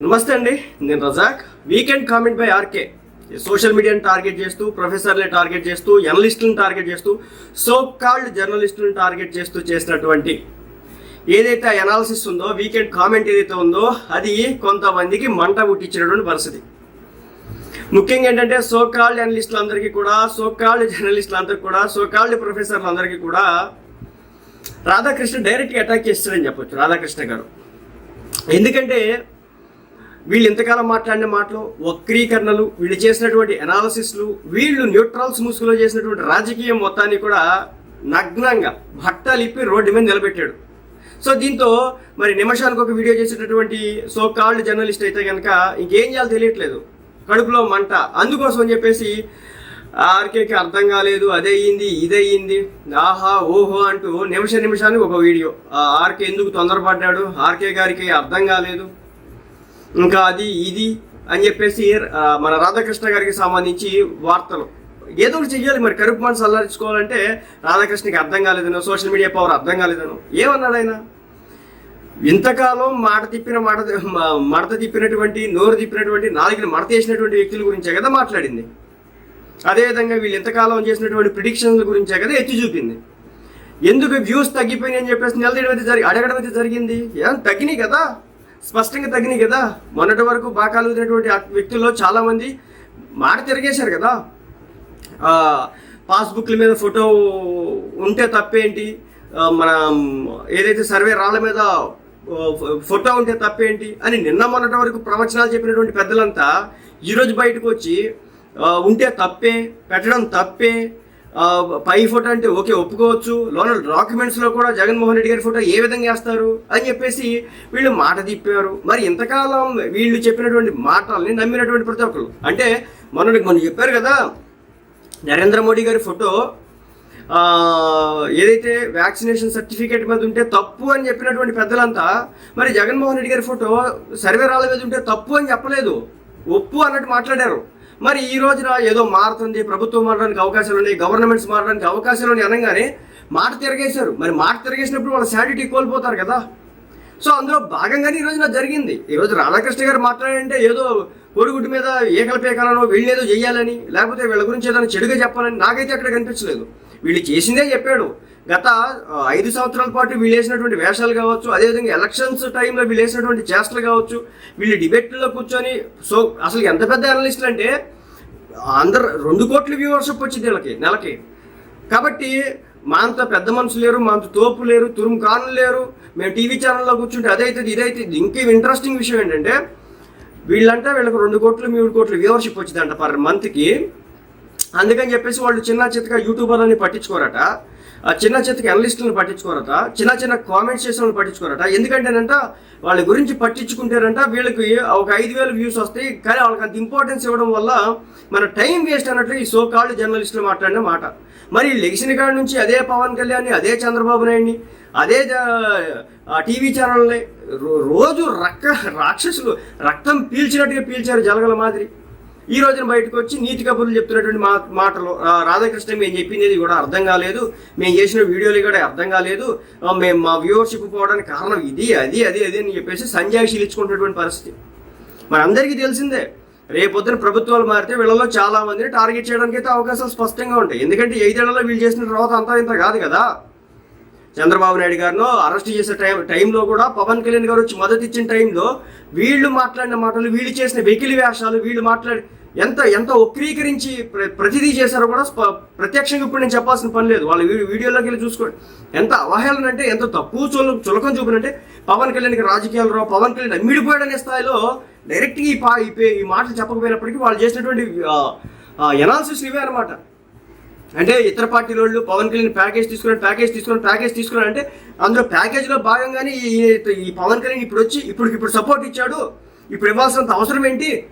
నమస్తే అండి నేను Razak. Weekend comment by RK social మీడియాని టార్గెట్ చేస్తూ ప్రొఫెసర్ని టార్గెట్ చేస్తూ ఎనలిస్టులను టార్గెట్ చేస్తూ సో కాల్డ్ జర్నలిస్టులను టార్గెట్ చేస్తూ చేసినటువంటి ఏదైతే అనాలిసిస్ ఉందో వీకెండ్ కామెంట్ ఏదైతే ఉందో అది కొంతమందికి మంట పుట్టించినటువంటి పరిస్థితి. ముఖ్యంగా ఏంటంటే సో కాల్డ్ అనలిస్టులు అందరికీ కూడా సో కాల్డ్ జర్నలిస్టులు అందరికీ కూడా సో కాల్డ్ ప్రొఫెసర్లు అందరికీ కూడా రాధాకృష్ణ డైరెక్ట్గా అటాక్ చేస్తాడని చెప్పొచ్చు రాధాకృష్ణ గారు. ఎందుకంటే వీళ్ళు ఇంతకాలం మాట్లాడిన మాటలు వక్రీకరణలు వీళ్ళు చేసినటువంటి అనాలసిస్లు వీళ్ళు న్యూట్రల్స్ ముసుగులో చేసినటువంటి రాజకీయం మొత్తాన్ని కూడా నగ్నంగా భట్టలిప్పి రోడ్డు మీద నిలబెట్టాడు. సో దీంతో మరి నిమిషానికి ఒక వీడియో చేసేటటువంటి సో కాల్డ్ జర్నలిస్ట్ అయితే కనుక ఇంకేం చేయాలో తెలియట్లేదు. కడుపులో మంట. అందుకోసం అని చెప్పేసి ఆర్కేకి అర్థం కాలేదు అదయ్యింది ఇదయ్యింది ఆహా ఓహో అంటూ నిమిష నిమిషానికి ఒక వీడియో. ఆ ఆర్కే ఎందుకు తొందరపడ్డాడు? ఆర్కే గారికి అర్థం కాలేదు. ఇంకా అది ఇది అని చెప్పేసి మన రాధాకృష్ణ గారికి సంబంధించి వార్తలు. ఏదో ఒకటి చెయ్యాలి మరి కరుపు మనసు అల్లారించుకోవాలంటే రాధాకృష్ణకి అర్థం కాలేదనో సోషల్ మీడియా పవర్ అర్థం కాలేదనో ఏమన్నాడు ఆయన? ఇంతకాలం మాట తిప్పిన మాట మడత తిప్పినటువంటి నోరు తిప్పినటువంటి నాలుగుని మడత వేసినటువంటి వ్యక్తుల గురించే కదా మాట్లాడింది. అదేవిధంగా వీళ్ళు ఇంతకాలం చేసినటువంటి ప్రిడిక్షన్ల గురించే కదా ఎత్తి చూపింది. ఎందుకు వ్యూస్ తగ్గిపోయినాయి అని చెప్పేసి నిలదీయడం అయితే జరిగి అడగడం అయితే జరిగింది? ఏం తగ్గినాయి కదా? స్పష్టంగా తగ్గినాయి కదా. మొన్నటి వరకు బాగా కలుగుతున్నటువంటి వ్యక్తుల్లో చాలామంది మాట తిరిగేశారు కదా. పాస్బుక్ల మీద ఫోటో ఉంటే తప్పేంటి? మన ఏదైతే సర్వే రాళ్ళ మీద ఫోటో ఉంటే తప్పేంటి? అని నిన్న మొన్నటి వరకు ప్రవచనాలు చెప్పినటువంటి పెద్దలంతా ఈరోజు బయటకు వచ్చి ఉంటే తప్పే పెట్టడం తప్పే పై ఫోటో అంటే ఓకే ఒప్పుకోవచ్చు. లోన డాక్యుమెంట్స్లో కూడా జగన్మోహన్ రెడ్డి గారి ఫోటో ఏ విధంగా వేస్తారు అని చెప్పేసి వీళ్ళు మాట తిప్పారు. మరి ఇంతకాలం వీళ్ళు చెప్పినటువంటి మాటల్ని నమ్మినటువంటి ప్రతి ఒక్కరు అంటే మొన్న మొన్న చెప్పారు కదా నరేంద్ర మోడీ గారి ఫోటో ఏదైతే వ్యాక్సినేషన్ సర్టిఫికేట్ మీద ఉంటే తప్పు అని చెప్పినటువంటి పెద్దలంతా మరి జగన్మోహన్ రెడ్డి గారి ఫోటో సర్వే రాళ్ళ మీద ఉంటే తప్పు అని చెప్పలేదు. ఒప్పు అన్నట్టు మాట్లాడారు. మరి ఈ రోజున ఏదో మారుతుంది ప్రభుత్వం మారడానికి అవకాశాలు ఉన్నాయి గవర్నమెంట్స్ మారడానికి అవకాశాలు ఉన్నాయి అనగానే మాట తిరగేశారు. మరి మాట తిరగేసినప్పుడు వాళ్ళ శాడిటీ కోల్పోతారు కదా. సో అందులో భాగంగానే ఈ రోజున జరిగింది. ఈ రోజు రాధాకృష్ణ గారు మాట్లాడంటే ఏదో కోడిగుడ్డు మీద ఏకలపేకాలనో వీళ్ళేదో చేయాలని లేకపోతే వీళ్ళ గురించి ఏదైనా చెడుగా చెప్పాలని నాకైతే అక్కడ కనిపించలేదు. వీళ్ళు చేసిందే చెప్పాడు. గత ఐదు సంవత్సరాల పాటు వీళ్ళు వేసినటువంటి వేషాలు కావచ్చు అదేవిధంగా ఎలక్షన్స్ టైంలో వీళ్ళు వేసినటువంటి చేష్టలు కావచ్చు వీళ్ళు డిబేట్లో కూర్చొని సో అసలు ఎంత పెద్ద అనలిస్టులు అంటే అందరు రెండు కోట్ల వ్యూవర్షిప్ వచ్చింది వీళ్ళకి నెలకి. కాబట్టి మా అంత పెద్ద మనుషులు లేరు మా అంత తోపు లేరు తురుము కాను లేరు మేము టీవీ ఛానల్లో కూర్చుంటే అదైతే ఇదైతే ఇంకేం ఇంట్రెస్టింగ్ విషయం ఏంటంటే వీళ్ళంటే వీళ్ళకి రెండు కోట్లు మూడు కోట్లు వ్యూవర్షిప్ వచ్చిందంట పర్ మంత్కి అందుకని చెప్పేసి వాళ్ళు చిన్న చిత్తగా యూట్యూబర్లని పట్టించుకోరట. చిన్న చితక అనలిస్టులను పట్టించుకోరట. చిన్న చిన్న కామెంట్స్ చేసిన వాళ్ళు పట్టించుకోరట. ఎందుకంటేనంట వాళ్ళ గురించి పట్టించుకుంటారంట వీళ్ళకి ఒక ఐదు వేల వ్యూస్ వస్తాయి. కానీ వాళ్ళకి అంత ఇంపార్టెన్స్ ఇవ్వడం వల్ల మన టైం వేస్ట్ అన్నట్లు ఈ సో కాల్డ్ జర్నలిస్టులు మాట్లాడిన మాట. మరి లెగిసిన కాడి నుంచి అదే పవన్ కళ్యాణ్ అదే చంద్రబాబు నాయుడిని అదే టీవీ ఛానల్ని రో- రోజు రక్క రాక్షసులు రక్తం పీల్చినట్టుగా పీల్చారు జలగల మాదిరి. ఈ రోజున బయటకు వచ్చి నీతి కబుర్లు చెప్తున్నటువంటి మా మాటలు రాధాకృష్ణ మేము చెప్పింది కూడా అర్థం కాలేదు. మేము చేసిన వీడియోలు కూడా అర్థం కాలేదు. మేము మా వ్యూవర్షిప్ పోవడానికి కారణం ఇది అది అది అది అని చెప్పేసి సంజాయిషీలు ఇచ్చుకుంటున్నటువంటి పరిస్థితి మనందరికీ తెలిసిందే రేపొద్దున ప్రభుత్వాలు మారితే వీళ్ళలో చాలా మందిని టార్గెట్ చేయడానికి అయితే అవకాశాలు స్పష్టంగా ఉంటాయి. ఎందుకంటే ఐదేళ్ళలో వీళ్ళు చేసిన తర్వాత అంతా ఇంత కాదు కదా. చంద్రబాబు నాయుడు గారిను అరెస్ట్ చేసే టైం టైంలో కూడా పవన్ కళ్యాణ్ గారు వచ్చి మద్దతు ఇచ్చిన టైంలో వీళ్ళు మాట్లాడిన మాటలు వీళ్ళు చేసిన వెకిలి వేషాలు వీళ్ళు మాట్లాడి ఎంత ఎంత వక్రీకరించి ప్ర- ప్రతిదీ చేశారో కూడా ప్రత్యక్షంగా ఇప్పుడు నేను చెప్పాల్సిన పని లేదు. వాళ్ళ వీడియోలోకి వెళ్ళి చూసుకోండి ఎంత అవహేళన అంటే ఎంత తక్కువ చుల చులకం చూపినంటే పవన్ కళ్యాణ్కి రాజకీయాలు రావు పవన్ కళ్యాణ్ అమ్మిడిపోయాడనే స్థాయిలో డైరెక్ట్గా ఈ పా ఈ ఈ మాటలు చెప్పకపోయినప్పటికీ వాళ్ళు చేసినటువంటి ఎనాలిసిస్ ఇవే అనమాట అంటే ఇతర పార్టీల వాళ్ళు పవన్ కళ్యాణ్ ప్యాకేజ్ తీసుకున్నాడు ప్యాకేజ్ తీసుకున్నాడు ప్యాకేజ్ తీసుకున్నాడు అంటే అందులో ప్యాకేజ్లో భాగంగానే ఈ పవన్ కళ్యాణ్ ఇప్పుడు వచ్చి ఇప్పుడు ఇప్పుడు సపోర్ట్ ఇచ్చాడు. ఇప్పుడు ఇవ్వాల్సినంత అవసరం ఏంటి?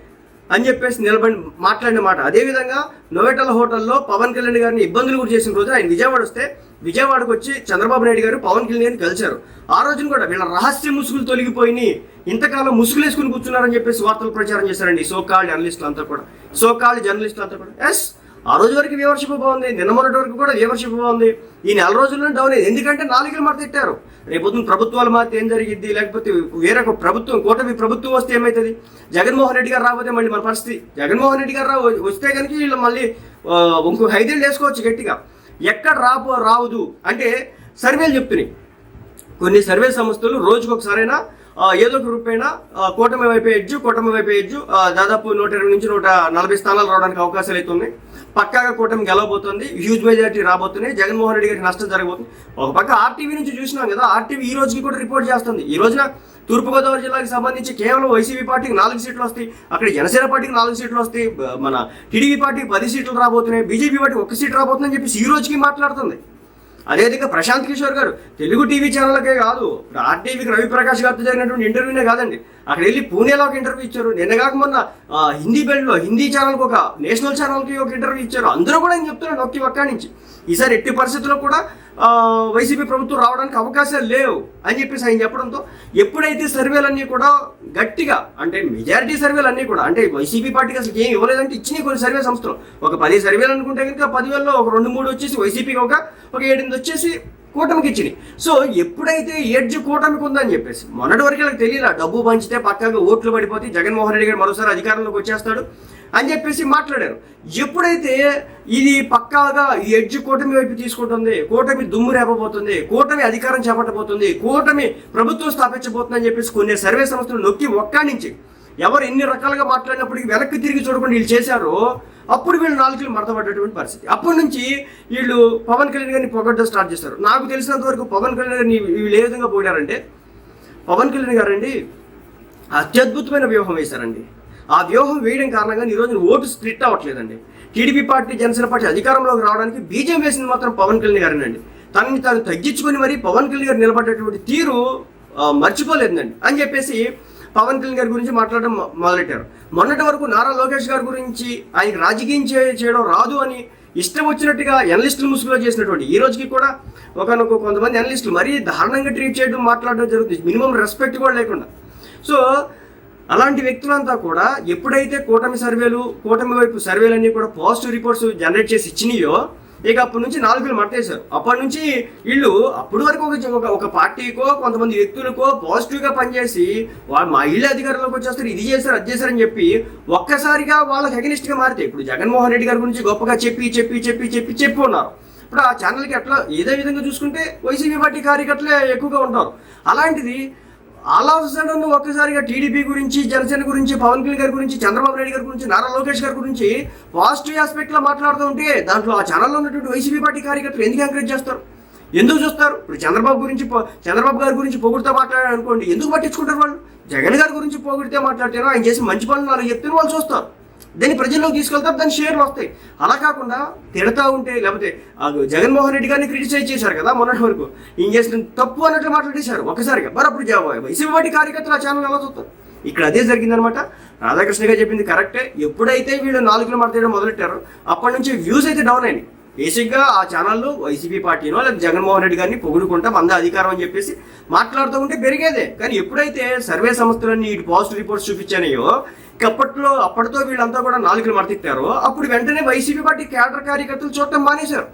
అని చెప్పేసి నిలబడి మాట్లాడిన మాట. అదేవిధంగా నోవెటల్ హోటల్లో పవన్ కళ్యాణ్ గారిని ఇబ్బందులు కూడా చేసిన రోజు ఆయన విజయవాడ వస్తే విజయవాడకు వచ్చి చంద్రబాబు నాయుడు గారు పవన్ కళ్యాణ్ గారిని కలిశారు. ఆ రోజున కూడా వీళ్ళ రహస్య ముసుగులు తొలగిపోయి ఇంతకాలం ముసుగులు వేసుకుని కూర్చున్నారని చెప్పేసి వార్తలు ప్రచారం చేశారండి సో జర్నలిస్టులు అంతా కూడా. సో జర్నలిస్టులు అంతా కూడా. ఎస్ ఆ రోజు వరకు వ్యూవర్షిప్ బాగుంది. నిన్న మొన్నటి వరకు కూడా వ్యూవర్షిప్ బాగుంది. ఈ నెల రోజుల్లో డౌన్ అయింది. ఎందుకంటే నాలుగులు మాట తిట్టారు. రేపొద్దున ప్రభుత్వాలు మారితే ఏం జరిగిద్ది? లేకపోతే వేరొక ప్రభుత్వం కూటమి ప్రభుత్వం వస్తే ఏమవుతుంది జగన్మోహన్ రెడ్డి గారు రాకపోతే మళ్ళీ మన పరిస్థితి. జగన్మోహన్ రెడ్డి గారు రా వస్తే కనుక వీళ్ళు మళ్ళీ ఇంకో ఐదేళ్ళు వేసుకోవచ్చు గట్టిగా. ఎక్కడ రాపో రావదు. అంటే సర్వేలు చెప్తున్నాయి. కొన్ని సర్వే సంస్థలు రోజుకొకసారైనా ఏదో ఒక రూపైనా కూటమి వైపు ఎడ్జు కూటమి వైపు ఎడ్జు ఆ, దాదాపు నూట ఇరవై నుంచి నూట నలభై స్థానాలు రావడానికి అవకాశాలు అయితే ఉన్నాయి. పక్కాగా కూటమి గెలవబోతుంది హ్యూజ్ మెజారిటీ రాబోతున్నాయి. జగన్మోహన్ రెడ్డి గారికి నష్టం జరగబోతుంది. ఒక పక్క ఆర్టీవీ నుంచి చూసినాం కదా ఆర్టీవీ ఈ రోజుకి కూడా రిపోర్ట్ చేస్తుంది. ఈ రోజున తూర్పుగోదావరి జిల్లాకి సంబంధించి కేవలం వైసీపీ పార్టీకి నాలుగు సీట్లు వస్తాయి. అక్కడ జనసేన పార్టీకి నాలుగు సీట్లు వస్తాయి. మన టీడీపీ పార్టీకి పది సీట్లు రాబోతున్నాయి. బీజేపీ పార్టీకి ఒక సీట్ రాబోతుందని చెప్పేసి ఈ రోజుకి మాట్లాడుతుంది. అదేవిధంగా ప్రశాంత్ కిషోర్ గారు తెలుగు టీవీ ఛానల్కే కాదు ఇప్పుడు ఆర్టీవీకి రవిప్రకాష్ గారితో జరిగినటువంటి ఇంటర్వ్యూనే కాదండి. అక్కడ వెళ్ళి పూణేలో ఒక ఇంటర్వ్యూ ఇచ్చారు. నిన్న కాక మొన్న హిందీ బెల్ట్లో హిందీ ఛానల్కి ఒక నేషనల్ ఛానల్కి ఒక ఇంటర్వ్యూ ఇచ్చారు. అందరూ కూడా నేను చెప్తున్నాను నొక్కి ఒక్క నుంచి. ఈసారి ఎట్టి పరిస్థితుల్లో కూడా వైసీపీ ప్రభుత్వం రావడానికి అవకాశాలు లేవు అని చెప్పేసి ఆయన చెప్పడంతో ఎప్పుడైతే సర్వేలన్నీ కూడా గట్టిగా అంటే మెజారిటీ సర్వేలన్నీ కూడా అంటే వైసీపీ పార్టీకి అసలు ఏం ఇవ్వలేదంటే ఇచ్చినాయి కొన్ని సర్వే సంస్థలు. ఒక పది సర్వేలు అనుకుంటే కనుక పదివేలలో ఒక రెండు మూడు వచ్చేసి వైసీపీకి ఒక ఒక ఏడెనిమిది వచ్చేసి కూటమికి ఇచ్చినాయి. సో ఎప్పుడైతే ఎడ్జ్ కూటమికి ఉందని చెప్పేసి మొన్నటి వరకు వాళ్ళకి తెలియదు డబ్బు పంచితే పక్కాగా ఓట్లు పడిపోతే జగన్మోహన్ రెడ్డి గారు మరోసారి అధికారంలోకి వచ్చేస్తాడు అని చెప్పేసి మాట్లాడారు. ఎప్పుడైతే ఇది పక్కాగా ఈ ఎడ్జ్ కూటమి వైపు తీసుకుంటుంది కూటమి దుమ్ము రేపబోతుంది కూటమి అధికారం చేపట్టబోతుంది కూటమి ప్రభుత్వం స్థాపించబోతుంది అని చెప్పేసి కొన్ని సర్వే సంస్థలు నొక్కి ఒక్కానించి ఎవరు ఎన్ని రకాలుగా మాట్లాడినప్పటికీ వెనక్కి తిరిగి చూడకుండా వీళ్ళు చేశారో అప్పుడు వీళ్ళు నాలుగులు మడతపడ్డటువంటి పరిస్థితి. అప్పటి నుంచి వీళ్ళు పవన్ కళ్యాణ్ గారిని పొగడ్డం స్టార్ట్ చేస్తారు నాకు తెలిసినంత వరకు పవన్ కళ్యాణ్ గారిని వీళ్ళు ఏ విధంగా పోయారంటే పవన్ కళ్యాణ్ గారండి అత్యద్భుతమైన వ్యూహం వేశారండి. ఆ వ్యూహం వేయడం కారణంగా ఈ ఓటు స్ప్లిట్ అవ్వట్లేదండి. టీడీపీ పార్టీ జనసేన పార్టీ అధికారంలోకి రావడానికి బీజం వేసింది మాత్రం పవన్ కళ్యాణ్ గారేనండి. తనని తాను తగ్గించుకొని మరి పవన్ కళ్యాణ్ గారు నిలబడేటువంటి తీరు మర్చిపోలేదండి. అని చెప్పేసి పవన్ కళ్యాణ్ గారి గురించి మాట్లాడడం మొదలెట్టారు. మొన్నటి వరకు నారా లోకేష్ గారి గురించి ఆయనకి రాజకీయం చే- చేయడం రాదు అని ఇష్టం వచ్చినట్టుగా ఎనలిస్టులు ముసుగులో చేసినటువంటి ఈ రోజుకి కూడా ఒకనొక కొంతమంది ఎనలిస్టులు మరీ దారుణంగా ట్రీట్ చేయడం మాట్లాడడం జరుగుతుంది. మినిమం రెస్పెక్ట్ కూడా లేకుండా. సో అలాంటి వ్యక్తులంతా కూడా ఎప్పుడైతే కూటమి సర్వేలు కూటమి వైపు సర్వేలన్నీ కూడా పాజిటివ్ రిపోర్ట్స్ జనరేట్ చేసి ఇచ్చినాయో ఇక అప్పటి నుంచి నాలుగులు మట్టేశారు. అప్పటి నుంచి వీళ్ళు అప్పటి వరకు ఒక ఒక పార్టీకో కొంతమంది వ్యక్తులకో పాజిటివ్గా పనిచేసి వాళ్ళు మా ఇళ్ళ అధికారంలోకి వచ్చేస్తారు ఇది చేశారు అది చేశారని చెప్పి ఒక్కసారిగా వాళ్ళకి అగనిస్ట్గా మారితే ఇప్పుడు జగన్మోహన్ రెడ్డి గారి గురించి గొప్పగా చెప్పి చెప్పి చెప్పి చెప్పి చెప్పి ఉన్నారు. ఇప్పుడు ఆ ఛానల్కి అట్లా ఏదో విధంగా చూసుకుంటే వైసీపీ పార్టీ కార్యకర్తలే ఎక్కువగా ఉంటారు. అలాంటిది ఆల్ ఆఫ్ సడన్ ఒక్కసారిగా టీడీపీ గురించి జనసేన గురించి పవన్ కళ్యాణ్ గారి గురించి చంద్రబాబు నాయుడు గారి గురించి నారా లోకేష్ గారి గురించి పాజిటివ్ ఆస్పెక్ట్లో మాట్లాడుతూ ఉంటే దాంట్లో ఆ ఛానల్లో ఉన్నటువంటి వైసీపీ పార్టీ కార్యకర్తలు ఎందుకు ఎంకరేజ్ చేస్తారు? ఎందుకు చూస్తారు? ఇప్పుడు చంద్రబాబు గురించి చంద్రబాబు గారి గురించి పొగుడుతూ మాట్లాడారు అనుకోండి ఎందుకు పట్టించుకుంటారు వాళ్ళు? జగన్ గారి గురించి పొగిడితే మాట్లాడితేనో ఆయన చేసి మంచి పనులు నాలుగు చెప్తే వాళ్ళు చూస్తారు. దాన్ని ప్రజల్లోకి తీసుకెళ్తారు దాని షేర్లు వస్తాయి. అలా కాకుండా తిడతా ఉంటే లేకపోతే ఆ జగన్మోహన్ రెడ్డి గారిని క్రిటిసైజ్ చేశారు కదా మొన్నటి వరకు. ఏం చేసిన తప్పు అన్నట్లు మాట్లాడేశారు ఒకసారిగా మరి అప్పుడు జవాబు వైసీపీ పార్టీ కార్యకర్తలు ఆ ఛానల్ ఎలా చూస్తారు? ఇక్కడ అదే జరిగిందనమాట రాధాకృష్ణ గారు చెప్పింది కరెక్టే. ఎప్పుడైతే వీళ్ళు నాలుగులో మాట్లాడడం మొదలెట్టారో అప్పటి నుంచి వ్యూస్ అయితే డౌన్ అయినాయి. బేసిక్గా ఆ ఛానల్లో వైసీపీ పార్టీనో లేదా జగన్మోహన్ రెడ్డి గారిని పొగుడుకుంటా మంద అధికారం అని చెప్పేసి మాట్లాడుతూ ఉంటే పెరిగేదే. కానీ ఎప్పుడైతే సర్వే సంస్థలన్నీ ఇటు పాజిటివ్ రిపోర్ట్స్ చూపించాయో ఇక అప్పట్లో అప్పటితో వీళ్ళంతా కూడా నాలుగులు మడతిట్టారో అప్పుడు వెంటనే వైసీపీ పార్టీ కేడర్ కార్యకర్తలు చూడటం మానేశారు.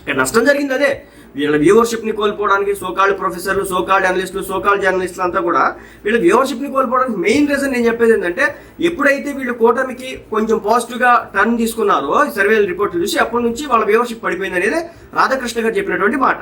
ఇక్కడ నష్టం జరిగింది అదే. వీళ్ళ వ్యూవర్షిప్ని కోల్పోవడానికి సోకాల్డ్ ప్రొఫెసర్లు సోకాల్డ్ అనలిస్టులు సోకాల్డ్ జర్నలిస్టులు అంతా కూడా వీళ్ళ వ్యూవర్షిప్ని కోల్పోవడానికి మెయిన్ రీజన్ నేను చెప్పేది ఏంటంటే ఎప్పుడైతే వీళ్ళు కూటమికి కొంచెం పాజిటివ్గా టర్న్ తీసుకున్నారో సర్వేల రిపోర్ట్లు చూసి అప్పటి నుంచి వాళ్ళ వ్యూవర్షిప్ పడిపోయింది అనేది రాధాకృష్ణ గారు చెప్పినటువంటి మాట.